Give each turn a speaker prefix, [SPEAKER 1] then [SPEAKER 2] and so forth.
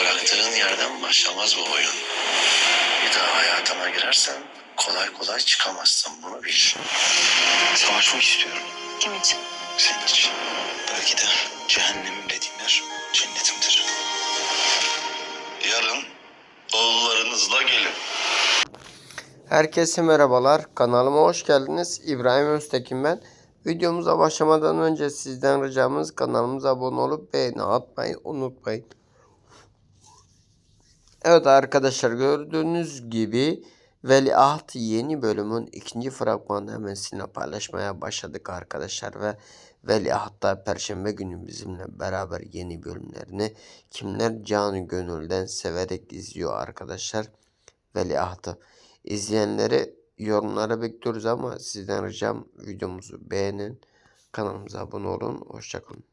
[SPEAKER 1] bıraktığın yerden başlamaz bu oyun. Bir daha hayatıma girersen kolay kolay çıkamazsın bunu bil. Savaşmak istiyorum
[SPEAKER 2] Kim için?
[SPEAKER 1] senin için. Belki de cehennemim dediğim yer cennetimdir. Yarın oğullarınızla gelin.
[SPEAKER 3] Herkese merhabalar. Kanalıma hoş geldiniz. İbrahim Öztekin ben. Videomuza başlamadan önce sizden ricamız kanalımıza abone olup beğeni atmayı unutmayın. Evet arkadaşlar gördüğünüz gibi Veliaht yeni bölümün ikinci fragmanını hemen sizinle paylaşmaya başladık arkadaşlar ve Veliaht'ta Perşembe günü bizimle beraber yeni bölümlerini kimler canı gönülden severek izliyor arkadaşlar Veliaht'ı. İzleyenleri yorumlara bekliyoruz ama sizden ricam videomuzu beğenin. Kanalımıza abone olun. Hoşçakalın.